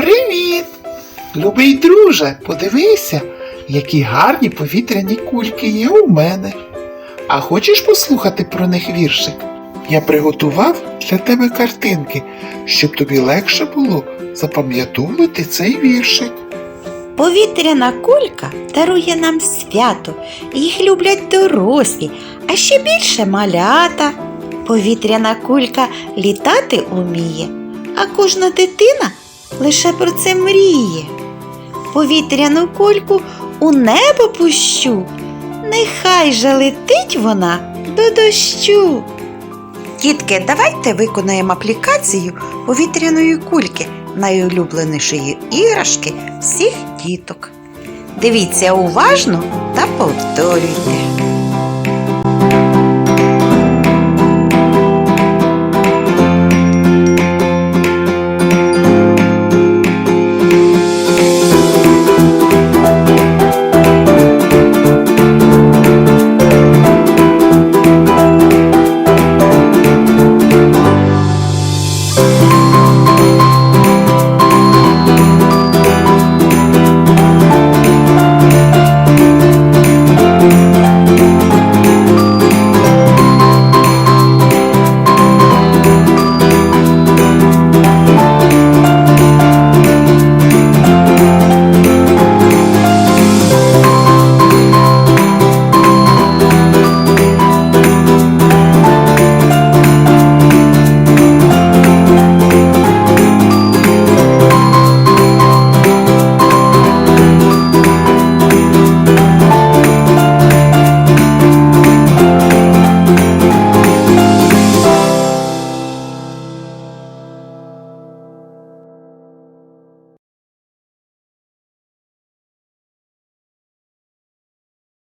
Привіт! Любий друже, подивися, які гарні повітряні кульки є у мене. А хочеш послухати про них віршик? Я приготував для тебе картинки, щоб тобі легше було запам'ятовувати цей віршик. Повітряна кулька дарує нам свято, їх люблять дорослі, а ще більше малята. Повітряна кулька літати уміє, а кожна дитина лише про це мріє. Повітряну кульку у небо пущу, нехай же летить вона до дощу. Дітки, давайте виконаємо аплікацію повітряної кульки, найулюбленішої іграшки всіх діток. Дивіться уважно та повторюйте.